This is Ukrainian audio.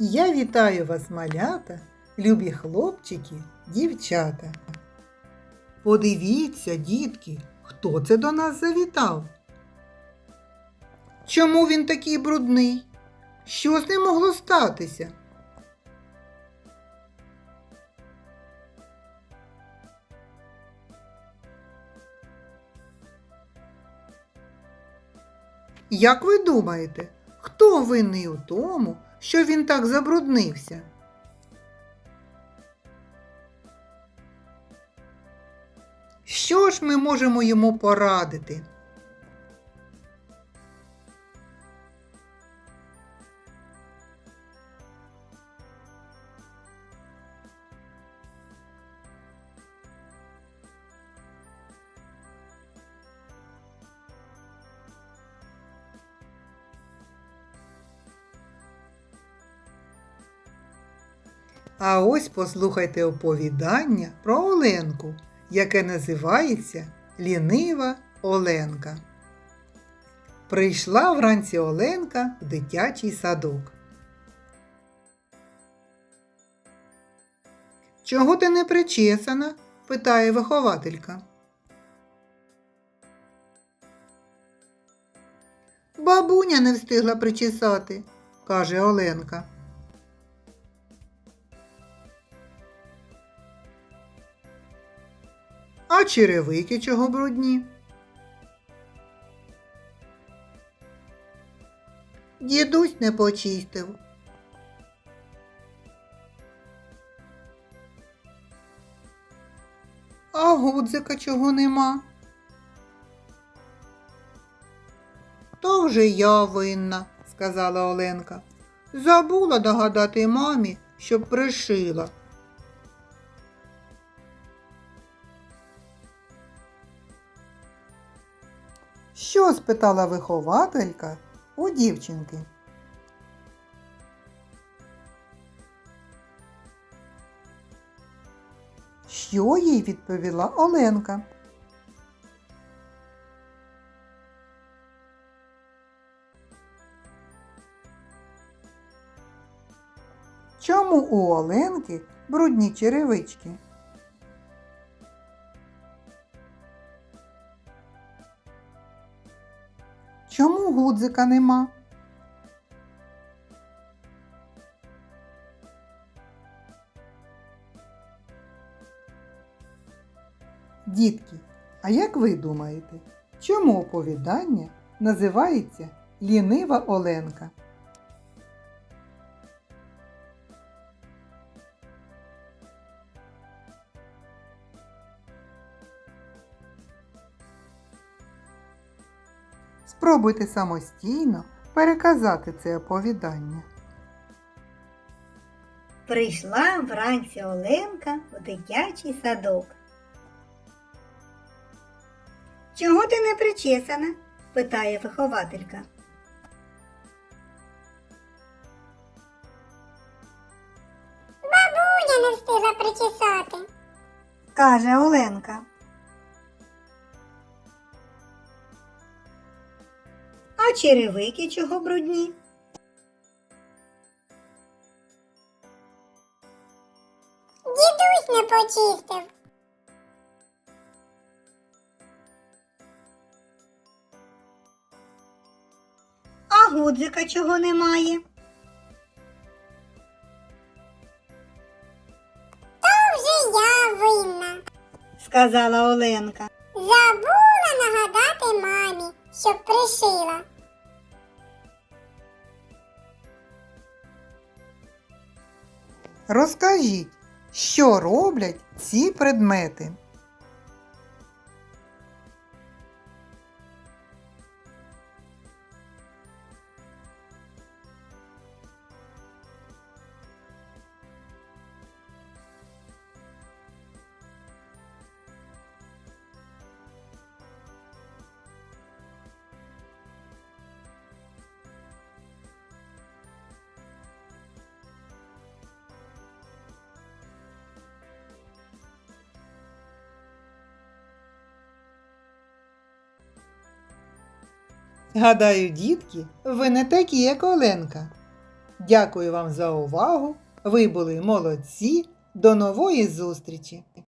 Я вітаю вас, малята, любі хлопчики, дівчата. Подивіться, дітки, хто це до нас завітав? Чому він такий брудний? Що з ним могло статися? Як ви думаєте, хто винний у тому, що він так забруднився? Що ж ми можемо йому порадити? А ось послухайте оповідання про Оленку, яке називається Лінива Оленка. Прийшла вранці Оленка в дитячий садок. Чого ти не причесана? питає вихователька. Бабуня не встигла причесати, каже Оленка. А черевики чого брудні? Дідусь не почистив. А гудзика чого нема? То вже я винна, сказала Оленка. Забула догадати мамі, щоб пришила. Що? спитала вихователька у дівчинки. Що їй відповіла Оленка? Чому у Оленки брудні черевички? Чому гудзика нема? Дітки, а як ви думаєте, чому оповідання називається Лінива Оленка? Спробуйте самостійно переказати це оповідання. Прийшла вранці Оленка у дитячий садок. Чого ти не причесана? питає вихователька. Бабуня не встигла причесати. каже Оленка. А черевики чого брудні? Дідусь не почистив. А гудзика чого немає? То вже я винна. сказала Оленка. Забула нагадати мамі, щоб пришила. Розкажіть, що роблять ці предмети? Гадаю, дітки, ви не такі, як Оленка. Дякую вам за увагу. Ви були молодці. До нової зустрічі!